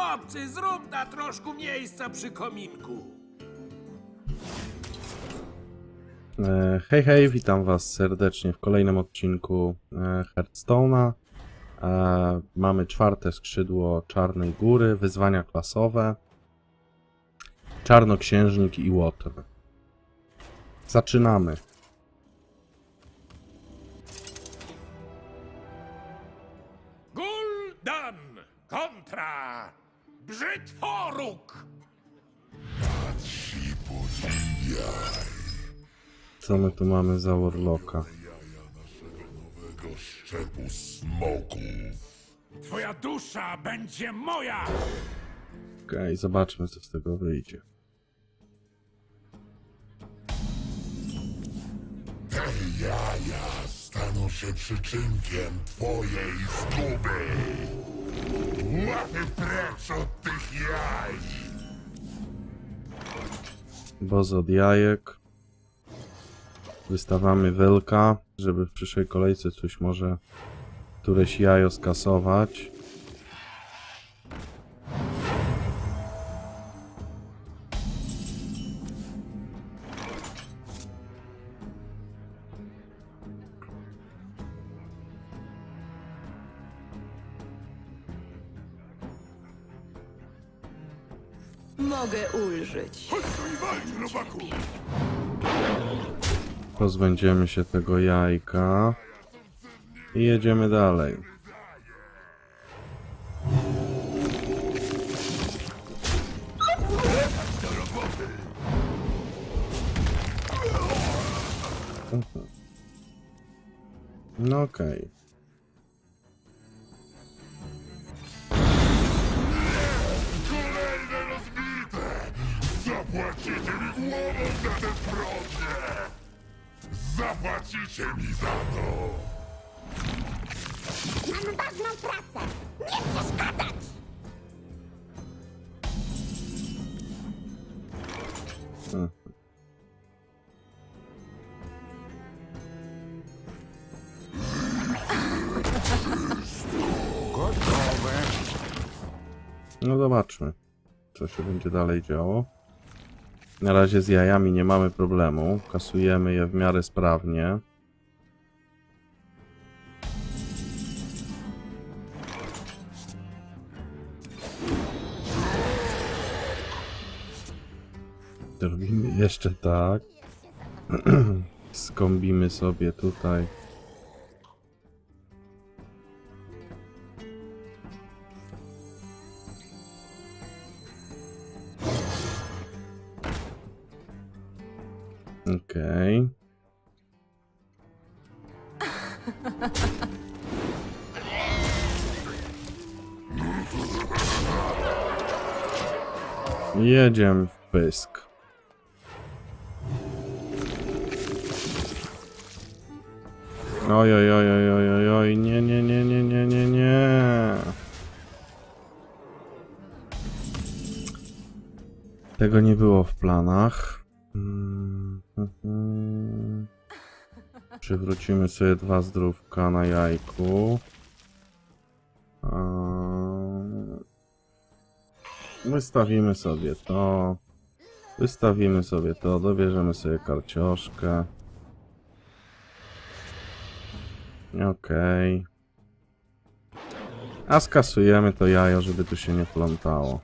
Chłopcy, zrób na troszkę miejsca przy kominku. E, Hej, hej, witam Was serdecznie w kolejnym odcinku e, Hearthstone'a. E, Mamy czwarte skrzydło Czarnej Góry, wyzwania klasowe, Czarnoksiężnik i Łotr. Zaczynamy. Gul'dan kontra Brzytworuk. Co my tu mamy za Warlocka? nowego szczepu smoków. Twoja dusza będzie moja. Okej, zobaczmy co z tego wyjdzie. Te jaja staną się przyczynkiem twojej zguby. Łapy precz od tych jaj. Boz od jajek. Wystawiamy Welka, żeby w przyszłej kolejce coś może któreś jajo skasować. Mogę ulżyć. Pozbędziemy się tego jajka. I jedziemy dalej. Te zbrodnie. Zapłacicie mi za to. Mam ważną pracę! Nie przeszkadzać! Mhm. No zobaczmy, co się będzie dalej działo. Na razie z jajami nie mamy problemu. Kasujemy je w miarę sprawnie. Zrobimy jeszcze tak. Skombimy sobie tutaj. Jedziemy w pysk. Oj, oj, oj, oj, oj, oj, oj, nie, nie, nie, nie, nie, nie, nie. Tego nie było w planach. Mm, mhm. Przywrócimy sobie dwa zdrówka na jajku. Wystawimy sobie to. Wystawimy sobie to. Dobierzemy sobie karcioszkę. Okej. A skasujemy to jajo, żeby tu się nie plątało.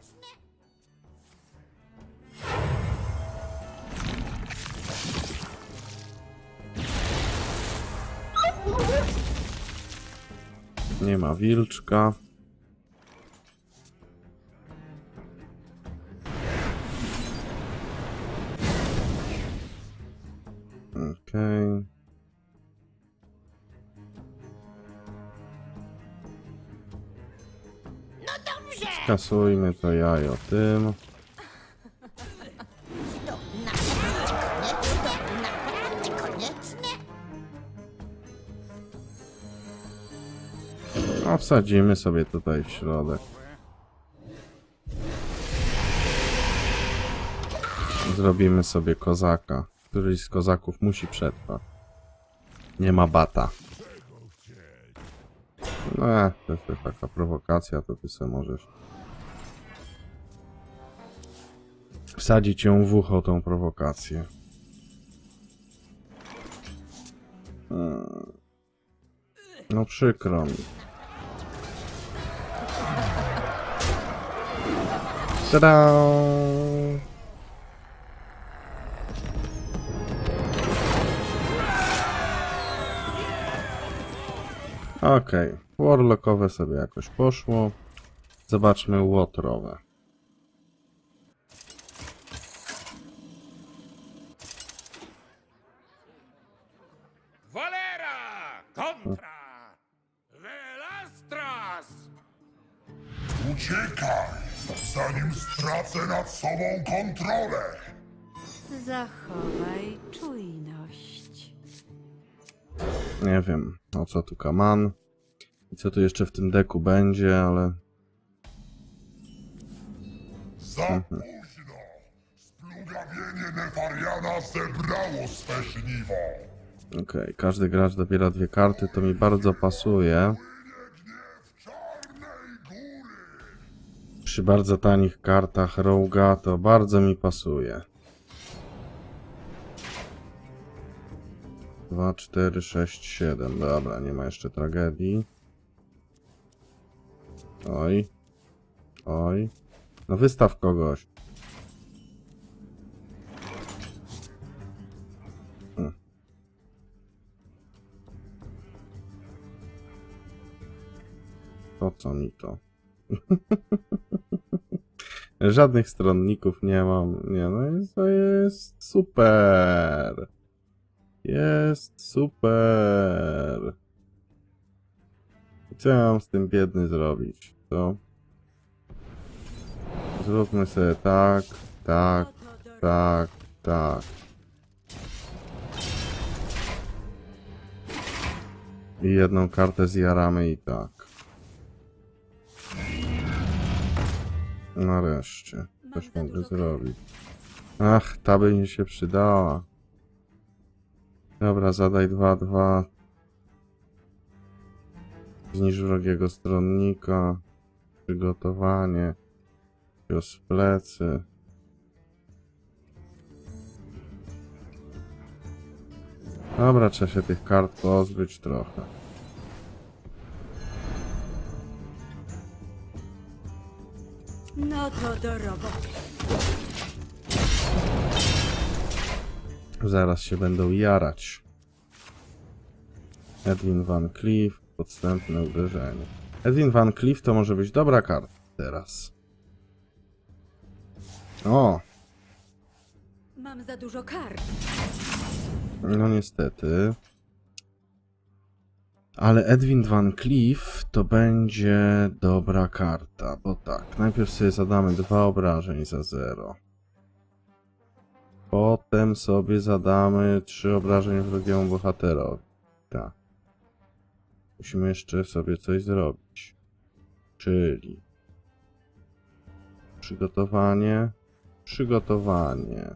Nie ma wilczka. Kasujmy to jajo tym. To naprawdę konieczne? Konieczne? A wsadzimy sobie tutaj w środek. Zrobimy sobie kozaka. Któryś z kozaków musi przetrwać. Nie ma bata. No, to jest taka prowokacja, to ty sobie możesz wsadzić ją w ucho tą prowokację. Hmm. No przykro mi. Tada! Okej, warlockowe sobie jakoś poszło. Zobaczmy łotrowe. Co tu kaman. I co tu jeszcze w tym deku będzie, ale... Za późno. Splugawienie Nefariana zebrało swe żniwo. Okej, każdy gracz dobiera dwie karty, to mi bardzo pasuje. Przy bardzo tanich kartach Roga to bardzo mi pasuje. 2, 4, 6, 7. Dobra, nie ma jeszcze tragedii. Oj. Oj. No wystaw kogoś. Po co mi to? Żadnych stronników nie mam. Nie, no jest, to jest super. Jest super. Co ja mam z tym biedny zrobić? Co? Zróbmy sobie tak, tak, tak, tak. I jedną kartę zjaramy i tak. Nareszcie. Coś mogę zrobić. Ach, ta by mi się przydała. Dobra, zadaj 2-2. Zniż wrogiego stronnika. Przygotowanie. Cios plecy. Dobra, trzeba się tych kart pozbyć trochę. No to do roboty. Zaraz się będą jarać. Edwin Van Cleef, podstępne uderzenie. Edwin Van Cleef to może być dobra karta teraz. O, Mam za dużo kart. no niestety. Ale Edwin Van Cleef to będzie dobra karta, bo tak, najpierw sobie zadamy dwa obrażeń za zero. Potem sobie zadamy trzy obrażeń wrogiemu bohaterowi. Tak. Musimy jeszcze sobie coś zrobić. Czyli przygotowanie, przygotowanie.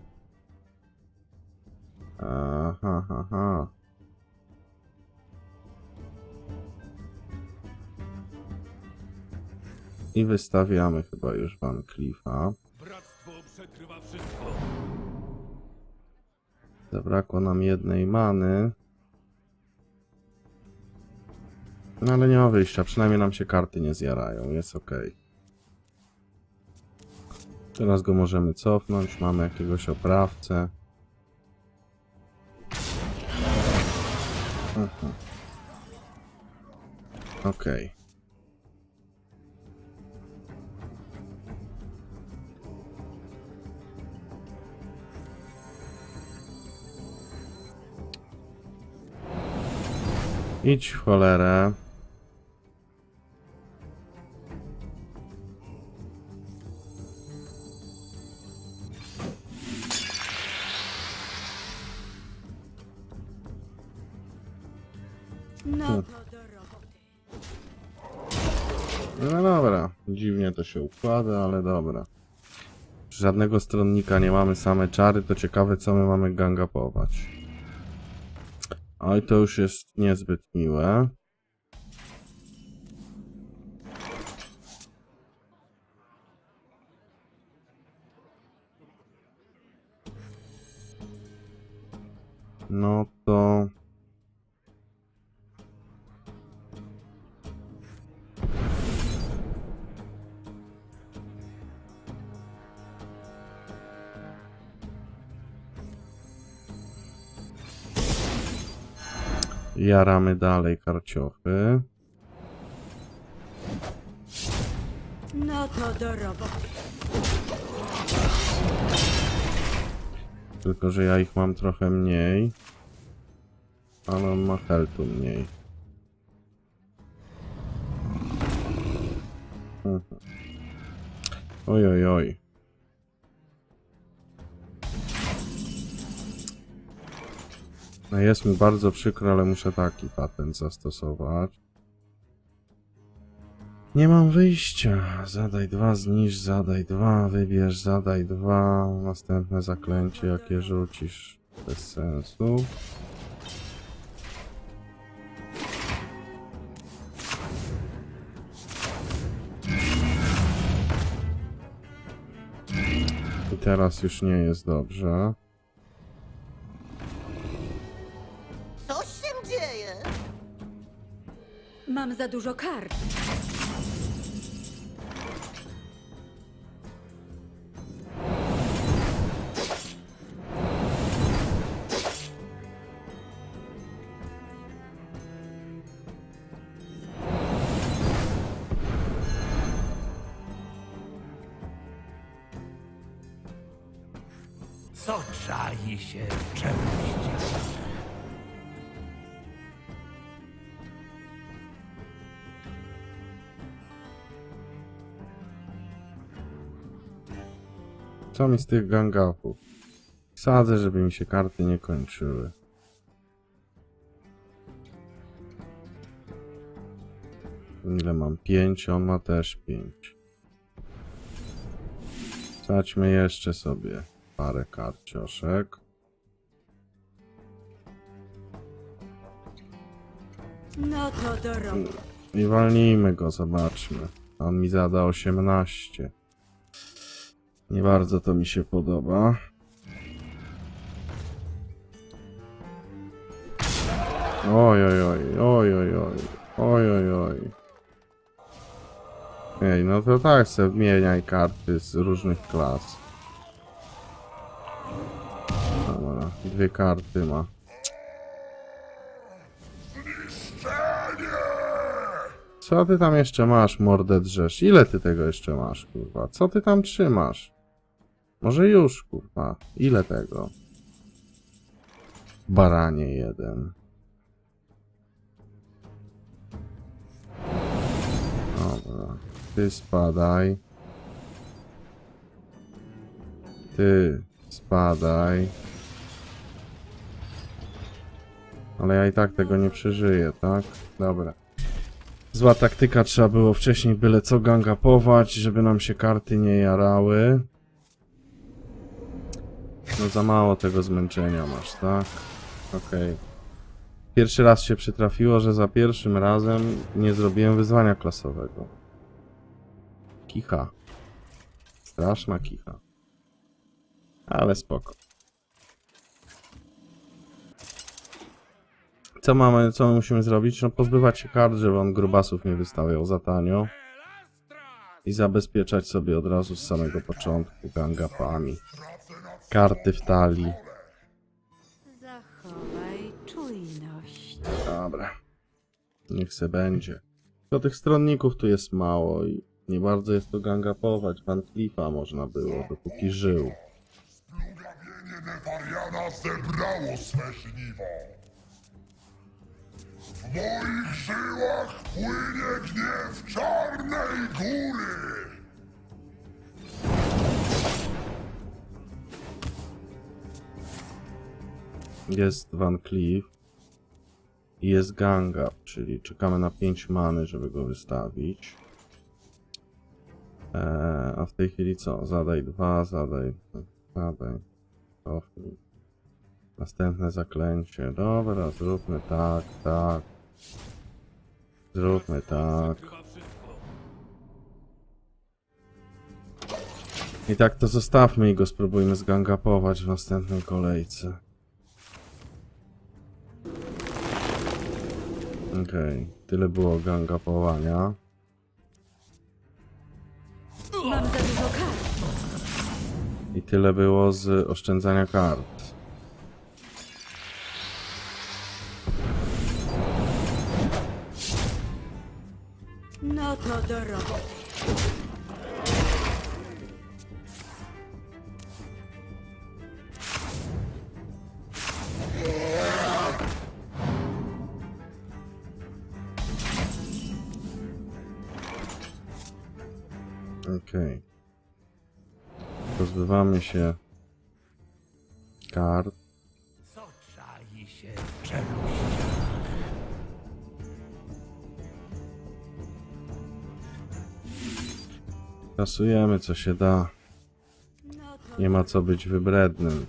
Aha, ha, ha. I wystawiamy chyba już Van Cliffa. Zabrakło nam jednej many. No ale nie ma wyjścia, przynajmniej nam się karty nie zjarają, jest ok. Teraz go możemy cofnąć, mamy jakiegoś oprawcę. Mhm. Okej. Idź w cholerę. No to do roboty. No dobra, dziwnie to się układa, ale dobra. Żadnego stronnika nie mamy, same czary, to ciekawe co my mamy gangapować. Oj, to już jest niezbyt miłe. No to... Jaramy dalej karciochy. No to do roboty. Tylko, że ja ich mam trochę mniej. Ale on ma heltu mniej. Mhm. Oj, oj, oj. No jest mi bardzo przykro, ale muszę taki patent zastosować. Nie mam wyjścia. Zadaj dwa, zniż, zadaj dwa, wybierz, zadaj dwa. Następne zaklęcie, jakie rzucisz. Bez sensu. I teraz już nie jest dobrze. Mam za dużo kart. Co mi z tych gangapów? Sadzę, żeby mi się karty nie kończyły. Ile mam? 5, on ma też 5. Zadźmy jeszcze sobie parę karcioszek. No to do roboty. I walnijmy go, zobaczmy. On mi zada 18. Nie bardzo to mi się podoba. Oj, oj, oj, oj, oj, oj, oj, oj, oj. Ej, no to tak se wymieniaj karty z różnych klas. Dobra, dwie karty ma. Co ty tam jeszcze masz, mordę drzesz? Ile ty tego jeszcze masz, kurwa? Co ty tam trzymasz? Może już, kurwa. Ile tego? Baranie jeden. Dobra. Ty spadaj. Ty spadaj. Ale ja i tak tego nie przeżyję, tak? Dobra. Zła taktyka, trzeba było wcześniej byle co gangapować, żeby nam się karty nie jarały. No za mało tego zmęczenia masz, tak? Okej. Pierwszy raz się przytrafiło, że za pierwszym razem nie zrobiłem wyzwania klasowego. Kicha. Straszna kicha. Ale spoko. Co mamy, co my musimy zrobić? No pozbywać się kart, żeby on grubasów nie wystawiał za tanio. I zabezpieczać sobie od razu z samego początku gangapami. Karty w talii. Zachowaj czujność. Dobra. Niech se będzie. To tych stronników tu jest mało i nie bardzo jest to gangapować. Van Cliffa można było, dopóki żył. Plugawienie Nefariana zebrało swe żniwo. W moich żyłach płynie gniew czarnej góry. Jest Van Cleef. I jest Gangap, czyli czekamy na 5 many, żeby go wystawić. Eee, a w tej chwili co? Zadaj dwa, zadaj, zadaj, cofnij. Następne zaklęcie. Dobra, zróbmy tak, tak. Zróbmy tak. I tak to zostawmy i go spróbujmy zgangapować w następnej kolejce. Okej, okay. tyle było gangapowania. I tyle było z oszczędzania kart. Kasujemy co się da. Nie ma co być wybrednym.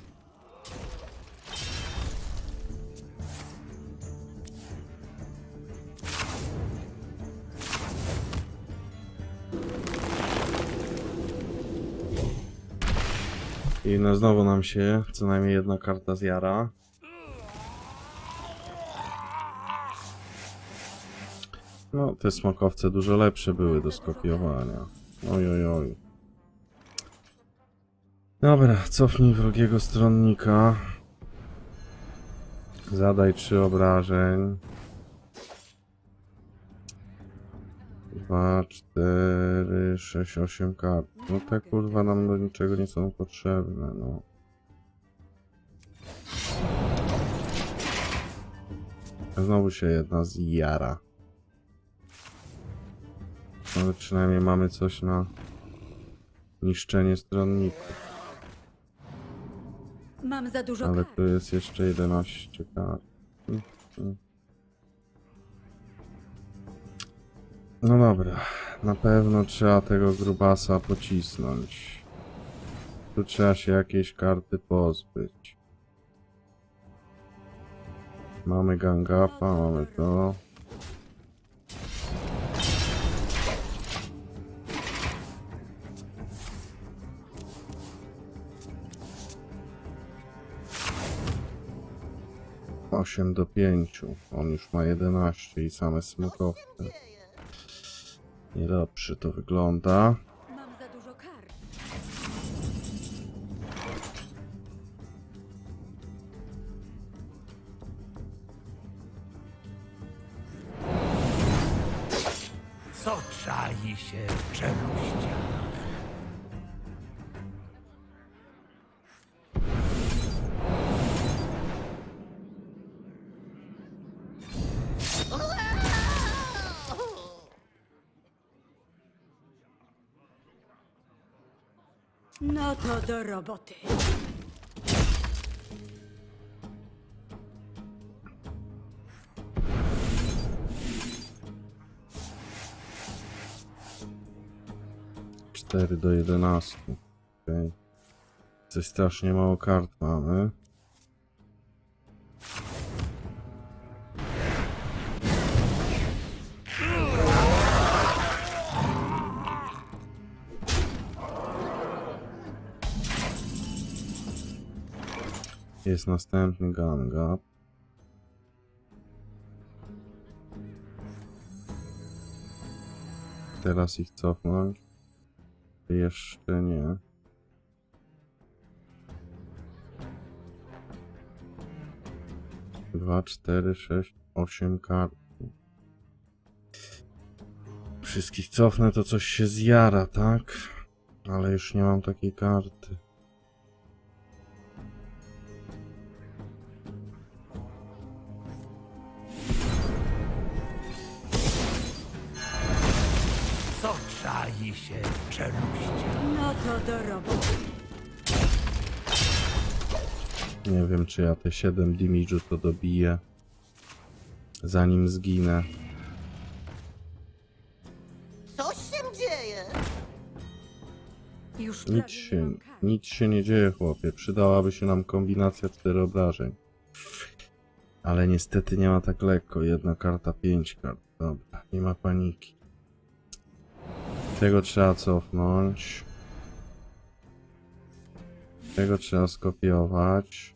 I no znowu nam się co najmniej jedna karta zjara. No, te smokowce dużo lepsze były do skopiowania. Oj, oj, oj. Dobra, cofnij wrogiego stronnika. Zadaj trzy obrażeń. Dwa, cztery, sześć, osiem kart. No te kurwa nam do niczego nie są potrzebne, no. Znowu się jedna zjara. Ale przynajmniej mamy coś na niszczenie stronników. mam za dużo Ale kart. tu jest jeszcze 11 kart. Mm, mm. No dobra, na pewno trzeba tego grubasa pocisnąć. Tu trzeba się jakiejś karty pozbyć. Mamy gangapa, mamy to. Osiem do pięciu. On już ma 11 i same smokowce. Niedobrze to wygląda. Mam za dużo kart. Co czai się w czeluściach? Do roboty. Cztery do 11. Okay. Coś strasznie mało kart mamy. Jest następny gang up. Teraz ich cofnąć. Jeszcze nie. Dwa, cztery, sześć, osiem kart. Wszystkich cofnę, to coś się zjara, tak? Ale już nie mam takiej karty. Czai się w? No to do roboty. Nie wiem, czy ja te 7 damage'u to dobiję. Zanim zginę. Co się dzieje? Już Nic nie się, mam nic się nie dzieje, chłopie. Przydałaby się nam kombinacja 4 obrażeń. Ale niestety nie ma tak lekko. Jedna karta, 5 kart. Dobra, nie ma paniki. Tego trzeba cofnąć. Tego trzeba skopiować.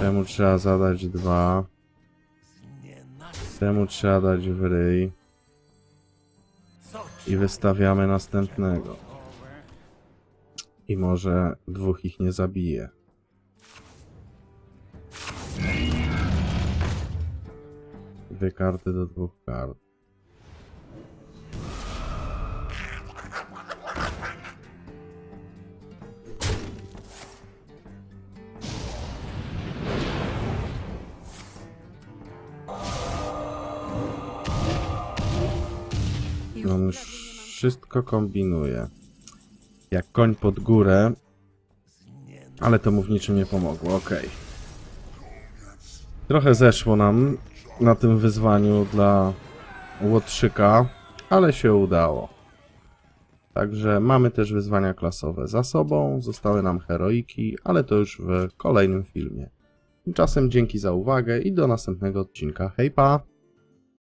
Temu trzeba zadać dwa. Temu trzeba dać w ryj. I wystawiamy następnego. I może dwóch ich nie zabije. Dwie karty do dwóch kart. Wszystko kombinuje. Jak koń pod górę. Ale to mu w niczym nie pomogło, okej. Trochę zeszło nam na tym wyzwaniu dla Łotrzyka, ale się udało. Także mamy też wyzwania klasowe za sobą, zostały nam heroiki, ale to już w kolejnym filmie. Tymczasem dzięki za uwagę i do następnego odcinka. Hej pa!